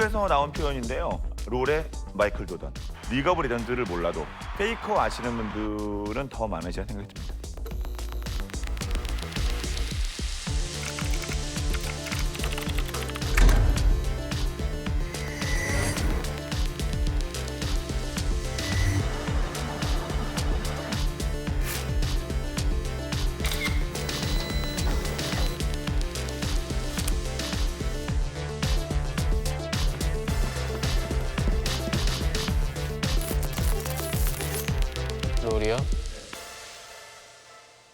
속에서 나온 표현인데요. 롤의 마이클 조던. 리그 오브 레전드를 몰라도 페이커 아시는 분들은 더 많으시라 생각이 듭니다. 롤이요?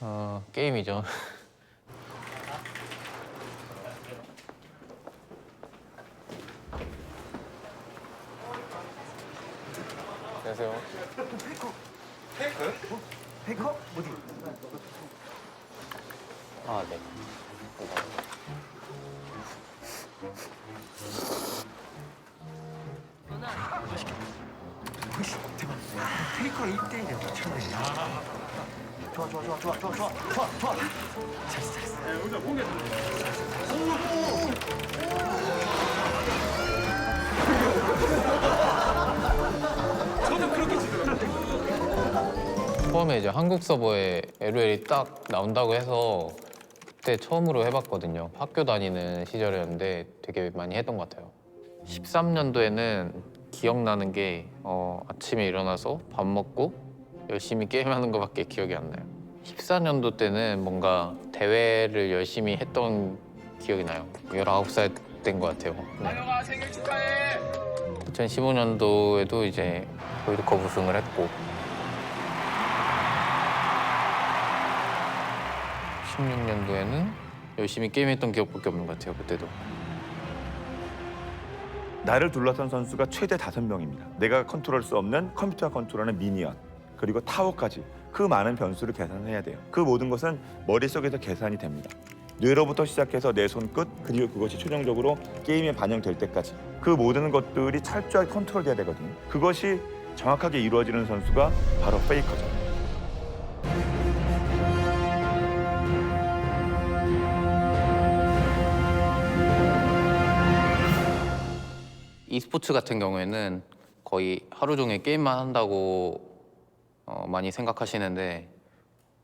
어, 게임이죠. 안녕하세요. 페이커? 어디? 페이커랑 1대1이야. 미쳤네. 좋아, 좋아, 좋아, 좋아, 좋아, 좋아, 좋아, 좋아. 잘했어, 잘했어. 처음에 이제 한국 서버에 LOL이 딱 나온다고 해서 그때 처음으로 해봤거든요. 학교 다니는 시절이었는데 되게 많이 했던 것 같아요. 13년도에는 기억나는 게 어, 아침에 일어나서 밥 먹고 열심히 게임하는 것밖에 기억이 안 나요. 14년도 때는 뭔가 대회를 열심히 했던 기억이 나요. 19살 된것 같아요. 네. 2015년도에도 이제 월드컵 우승을 했고 16년도에는 열심히 게임했던 기억밖에 없는 것 같아요. 그때도. 나를 둘러싼 선수가 최대 다섯 명입니다. 내가 컨트롤할 수 없는 컴퓨터가 컨트롤하는 미니언 그리고 타워까지 그 많은 변수를 계산해야 돼요. 그 모든 것은 머릿속에서 계산이 됩니다. 뇌로부터 시작해서 내 손끝 그리고 그것이 최종적으로 게임에 반영될 때까지 그 모든 것들이 철저하게 컨트롤돼야 되거든요. 그것이 정확하게 이루어지는 선수가 바로 페이커죠. E스포츠 같은 경우에는 거의 하루 종일 게임만 한다고 어, 많이 생각하시는데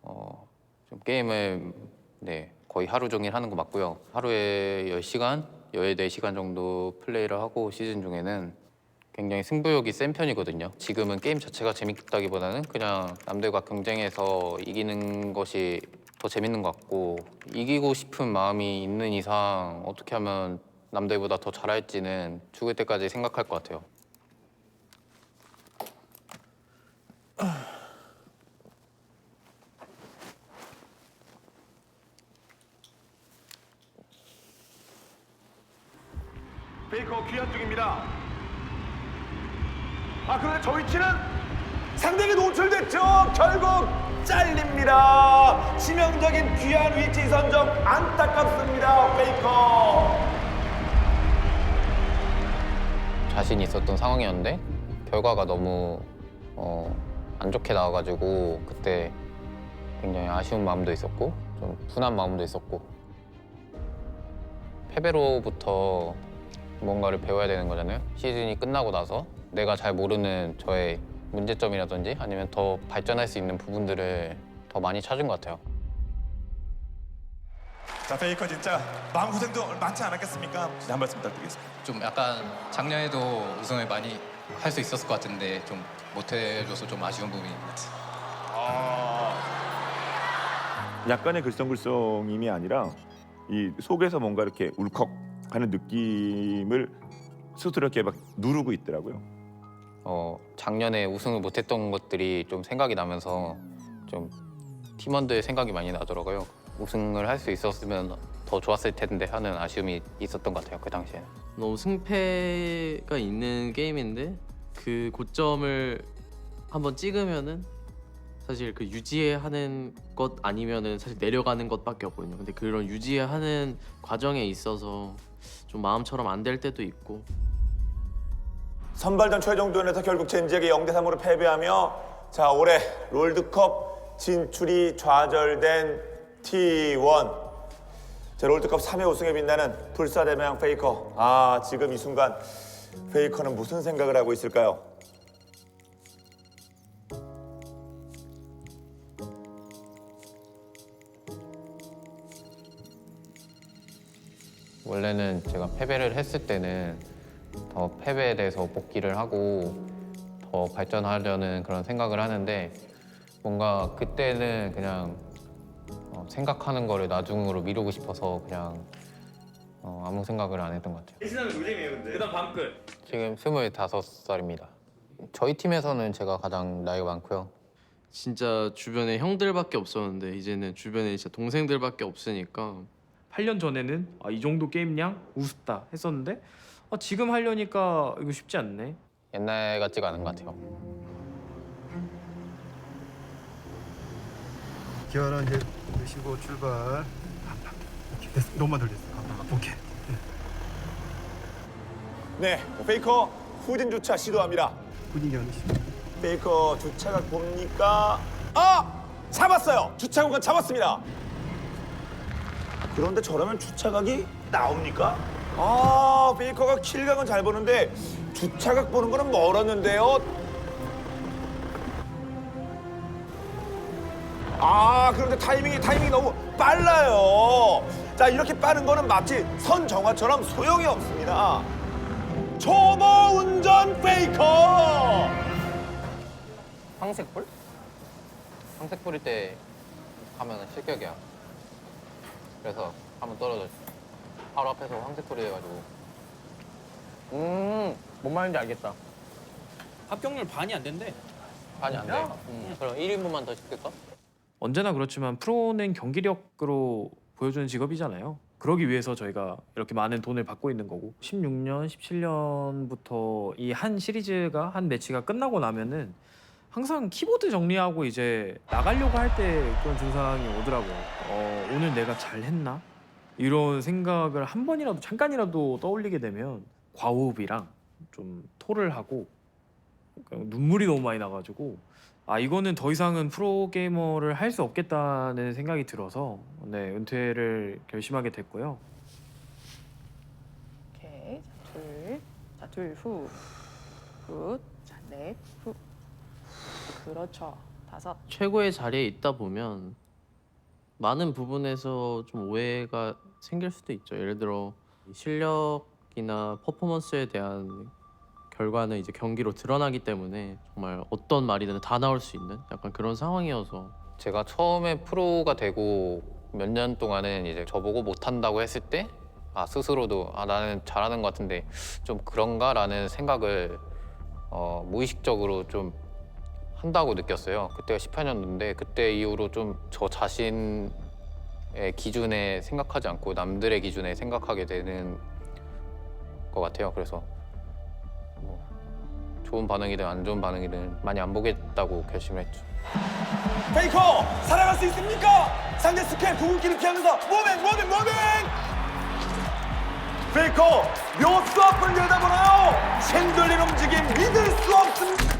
어, 좀 게임을 네, 거의 하루 종일 하는 거 맞고요. 하루에 10시간, 14시간 정도 플레이를 하고 시즌 중에는 굉장히 승부욕이 센 편이거든요. 지금은 게임 자체가 재밌다기보다는 그냥 남들과 경쟁해서 이기는 것이 더 재밌는 것 같고 이기고 싶은 마음이 있는 이상 어떻게 하면 남들보다 더 잘할지는 죽을 때까지 생각할 것 같아요. 페이커 귀환 중입니다. 아 그런데 저 위치는 상대에게 노출됐죠. 결국 잘립니다. 치명적인 귀환 위치 선정 안타깝습니다. 페이커. 자신 있었던 상황이었는데 결과가 너무 어, 안 좋게 나와가지고 그때 굉장히 아쉬운 마음도 있었고 좀 분한 마음도 있었고 패배로부터 뭔가를 배워야 되는 거잖아요. 시즌이 끝나고 나서 내가 잘 모르는 저의 문제점이라든지 아니면 더 발전할 수 있는 부분들을 더 많이 찾은 것 같아요. 자 페이커 진짜 마음 고생도 많지 않았겠습니까? 한 말씀 부탁드리겠습니다. 좀 약간 작년에도 우승을 많이 할 수 있었을 것 같은데 좀 못해줘서 좀 아쉬운 부분이 있는 것 같아요. 약간의 글썽글썽임이 아니라 이 속에서 뭔가 이렇게 울컥하는 느낌을 스스로 이렇게 막 누르고 있더라고요. 어, 작년에 우승을 못했던 것들이 좀 생각이 나면서 좀 팀원들 생각이 많이 나더라고요. 우승을 할 수 있었으면 더 좋았을 텐데 하는 아쉬움이 있었던 것 같아요. 그 당시에는. 너무 승패가 있는 게임인데 그 고점을 한번 찍으면은 사실 그 유지하는 것 아니면은 사실 내려가는 것밖에 없거든요. 근데 그런 유지하는 과정에 있어서 좀 마음처럼 안 될 때도 있고 선발전 최종전에서 결국 젠지에게 0대 3으로 패배하며 자 올해 롤드컵 진출이 좌절된 T1 자, 롤드컵 3회 우승에 빛나는 불사대명 페이커 아 지금 이 순간 페이커는 무슨 생각을 하고 있을까요? 원래는 제가 패배를 했을 때는 더 패배에 대해서 복귀를 하고 더 발전하려는 그런 생각을 하는데 뭔가 그때는 그냥 어, 생각하는 거를 나중으로 미루고 싶어서 그냥 어, 아무 생각을 안 했던 것 같아요. 지금 25살입니다. 저희 팀에서는 제가 가장 나이가 많고요. 진짜 주변에 형들밖에 없었는데 이제는 주변에 진짜 동생들밖에 없으니까 8년 전에는 아, 이 정도 게임량 우습다 했었는데 아, 지금 하려니까 이거 쉽지 않네. 옛날 같지가 않은 것 같아요. 기아라 이제 드시고 출발. 오케이, 됐어. 너무만 덜 됐어. 아, 오케이. 네, 페이커 후진 주차 시도합니다. 하는 시. 페이커 주차각 봅니까? 아! 잡았어요. 주차 공간 잡았습니다. 그런데 저러면 주차각이 나옵니까? 아, 페이커가 킬각은 잘 보는데 주차각 보는 거는 멀었는데요. 아, 그런데 타이밍이 타이밍이 너무 빨라요. 자, 이렇게 빠른 거는 마치 선 정화처럼 소용이 없습니다. 초보 운전 페이커! 황색불? 황색불일 때 가면 실격이야. 그래서 한번 떨어졌어. 바로 앞에서 황색불이 해가지고. 음, 뭔 말인지 알겠다. 합격률 반이 안 된대. 아니 안 돼. 음, 그럼 1인분만 더 시킬까? 언제나 그렇지만 프로는 경기력으로 보여주는 직업이잖아요. 그러기 위해서 저희가 이렇게 많은 돈을 받고 있는 거고 16년, 17년부터 이 한 시리즈가 한 매치가 끝나고 나면은 항상 키보드 정리하고 이제 나가려고 할 때 그런 증상이 오더라고요. 어, 오늘 내가 잘했나? 이런 생각을 한 번이라도 잠깐이라도 떠올리게 되면 과호흡이랑 좀 토를 하고 눈물이 너무 많이 나가지고 아 이거는 더 이상은 프로 게이머를 할 수 없겠다는 생각이 들어서 네 은퇴를 결심하게 됐고요. 오케이. 자, 둘. 자, 둘 후. 굿. 자, 넷 후. 그렇죠. 다섯. 최고의 자리에 있다 보면 많은 부분에서 좀 오해가 생길 수도 있죠. 예를 들어 실력이나 퍼포먼스에 대한 결과는 이제 경기로 드러나기 때문에 정말 어떤 말이든 다 나올 수 있는 약간 그런 상황이어서 제가 처음에 프로가 되고 몇 년 동안은 이제 저보고 못한다고 했을 때 아 스스로도 아 나는 잘하는 것 같은데 좀 그런가라는 생각을 어, 무의식적으로 좀 한다고 느꼈어요. 그때가 18년도인데 그때 이후로 좀 저 자신의 기준에 생각하지 않고 남들의 기준에 생각하게 되는 것 같아요. 그래서 뭐 좋은 반응이든 안 좋은 반응이든 많이 안 보겠다고 결심을 했죠. 페이커 살아갈 수 있습니까? 상대 스캔 구글기를 피하면서 모빙 모빙 모빙 페이커 묘수 앞을 내다보나요? 챈들린 움직임 믿을 수 없습니다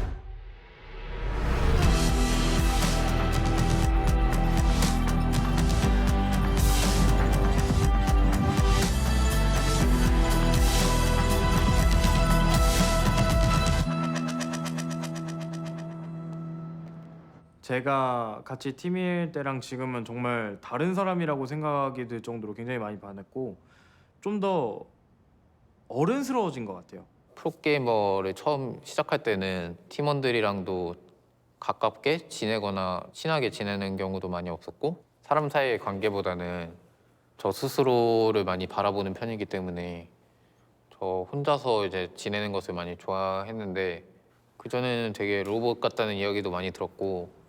제가 같이 팀일 때랑 지금은 정말 다른 사람이라고 생각이 들 정도로 굉장히 많이 반했고 좀 더 어른스러워진 것 같아요. 프로게이머를 처음 시작할 때는 팀원들이랑도 가깝게 지내거나 친하게 지내는 경우도 많이 없었고 사람 사이의 관계보다는 저 스스로를 많이 바라보는 편이기 때문에 저 혼자서 이제 지내는 것을 많이 좋아했는데 그전에는 되게 로봇 같다는 이야기도 많이 들었고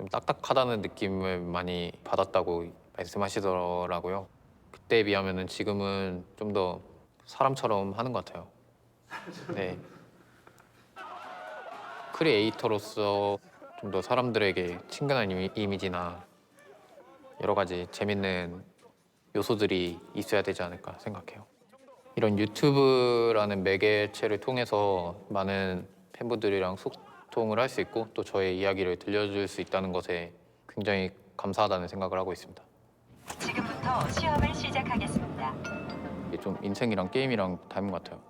좀 딱딱하다는 느낌을 많이 받았다고 말씀하시더라고요. 그때에 비하면은 지금은 좀 더 사람처럼 하는 것 같아요. 네. 크리에이터로서 좀 더 사람들에게 친근한 이미, 이미지나 여러 가지 재밌는 요소들이 있어야 되지 않을까 생각해요. 이런 유튜브라는 매개체를 통해서 많은 팬분들이랑 소통을 할 수 있고 또 저의 이야기를 들려줄 수 있다는 것에 굉장히 감사하다는 생각을 하고 있습니다. 지금부터 시험을 시작하겠습니다. 이게 좀 인생이랑 게임이랑 닮은 것 같아요.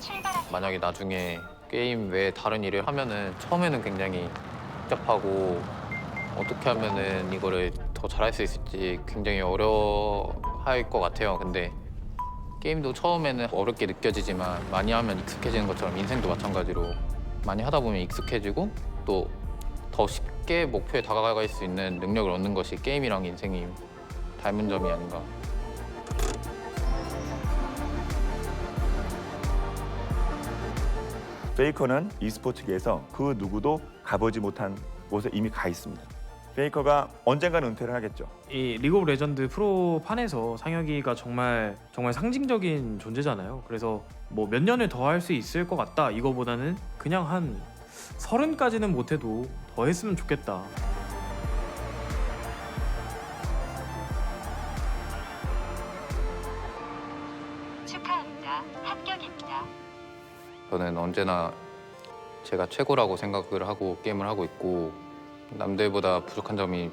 출발합니다. 만약에 나중에 게임 외에 다른 일을 하면은 처음에는 굉장히 복잡하고 어떻게 하면은 이거를 더 잘할 수 있을지 굉장히 어려할 것 같아요. 근데 게임도 처음에는 어렵게 느껴지지만 많이 하면 익숙해지는 것처럼 인생도 마찬가지로 많이 하다 보면 익숙해지고 또 더 쉽게 목표에 다가갈 수 있는 능력을 얻는 것이 게임이랑 인생이 닮은 점이 아닌가. 페이커는 e스포츠계에서 그 누구도 가보지 못한 곳에 이미 가 있습니다. 페이커가 언젠간 은퇴를 하겠죠. 이 리그 오브 레전드 프로 판에서 상혁이가 정말 정말 상징적인 존재잖아요. 그래서 뭐 몇 년을 더 할 수 있을 것 같다 이거보다는 그냥 한 서른까지는 못해도 더 했으면 좋겠다. 축하합니다. 합격입니다. 저는 언제나 제가 최고라고 생각을 하고 게임을 하고 있고 남들보다 부족한 점이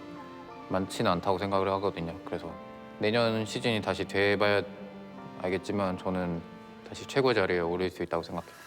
많지는 않다고 생각을 하거든요. 그래서 내년 시즌이 다시 돼봐야 알겠지만 저는 다시 최고 자리에 오를 수 있다고 생각해요.